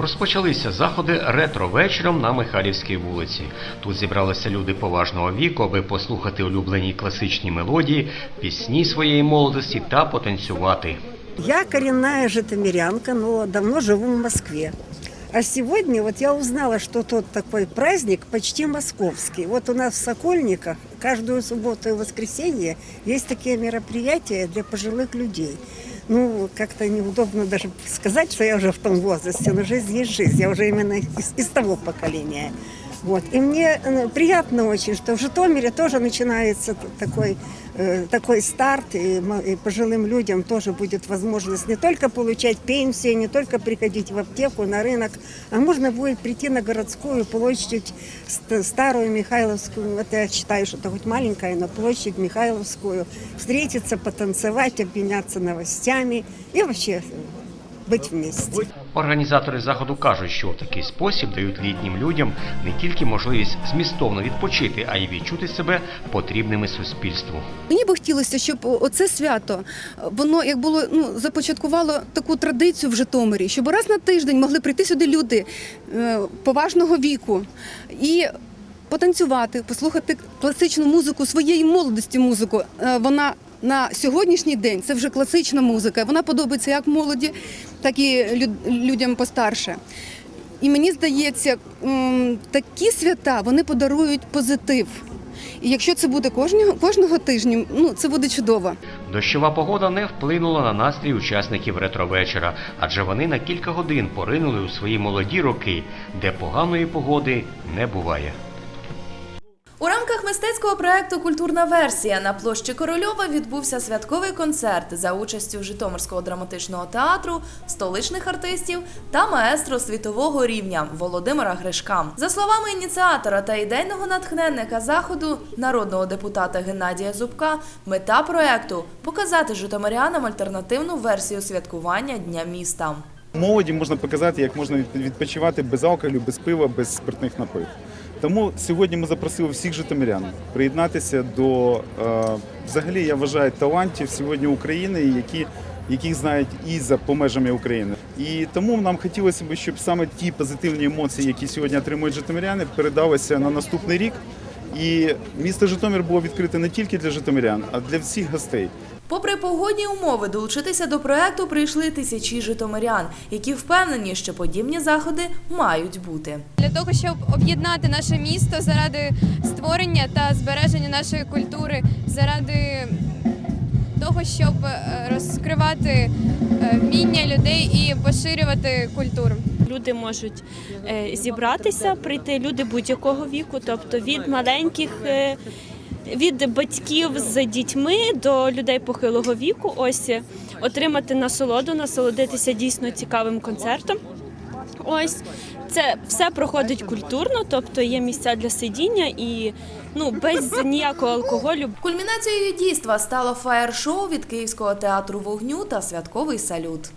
Розпочалися заходи ретро вечором на Михайлівській вулиці. Тут зібралися люди поважного віку, аби послухати улюблені класичні мелодії, пісні своєї молодості та потанцювати. Я коренная житомирянка, но давно живу в Москве. А сегодня вот я узнала, что тот такой праздник почти московский. Вот у нас в Сокольниках каждую субботу и воскресенье есть такие мероприятия для пожилых людей. Ну, как-то неудобно даже сказать, что я уже в том возрасте, но жизнь есть жизнь. Я уже именно из, из того поколения. Вот. И мне э, приятно очень, что в Житомире тоже начинается т- такой, э, такой старт, и, мо- и пожилым людям тоже будет возможность не только получать пенсию, не только приходить в аптеку, на рынок, а можно будет прийти на городскую площадь, ст- старую Михайловскую, это я считаю, что это хоть маленькая, но площадь Михайловскую, встретиться, потанцевать, обменяться новостями и вообще быть вместе. Організатори заходу кажуть, що в такий спосіб дають літнім людям не тільки можливість змістовно відпочити, а й відчути себе потрібними суспільству. Мені би хотілося, щоб оце свято воно як було ну започаткувало таку традицію в Житомирі, щоб раз на тиждень могли прийти сюди люди е, поважного віку і потанцювати, послухати класичну музику своєї молодості. Музику Е, вона на сьогоднішній день це вже класична музика. Вона подобається як молоді, так і людям постарше. І мені здається, такі свята вони подарують позитив. І якщо це буде кожного, кожного тижня, ну це буде чудово. Дощова погода не вплинула на настрій учасників ретровечора, адже вони на кілька годин поринули у свої молоді роки, де поганої погоди не буває. Рамках мистецького проекту Культурна версія на площі Корольова відбувся святковий концерт за участю Житомирського драматичного театру, столичних артистів та маестро світового рівня Володимира Гришка. За словами ініціатора та ідейного натхненника заходу, народного депутата Геннадія Зубка, мета проекту показати житомирянам альтернативну версію святкування Дня міста. Молоді можна показати, як можна відпочивати без алкоголю, без пива, без спиртних напоїв. Тому сьогодні ми запросили всіх житомирян приєднатися до е, взагалі, я вважаю, талантів сьогодні України, які, яких знають і за по межами України. І тому нам хотілося б, щоб саме ті позитивні емоції, які сьогодні отримують житомиряни, передалися на наступний рік. І місто Житомир було відкрите не тільки для житомирян, а для всіх гостей. Попри погодні умови, долучитися до проекту прийшли тисячі житомирян, які впевнені, що подібні заходи мають бути. для того, щоб об'єднати наше місто заради створення та збереження нашої культури, заради того, щоб е, розкривати е, вміння людей і поширювати культуру. Люди можуть е, зібратися, прийти люди будь-якого віку, тобто від маленьких. Від батьків з дітьми до людей похилого віку, ось е, отримати насолоду, насолодитися дійсно цікавим концертом. Ось це все проходить культурно, тобто є місця для сидіння і ну без ніякого алкоголю, Кульмінацією дійства стало фаєр-шоу від Київського театру вогню та святковий салют.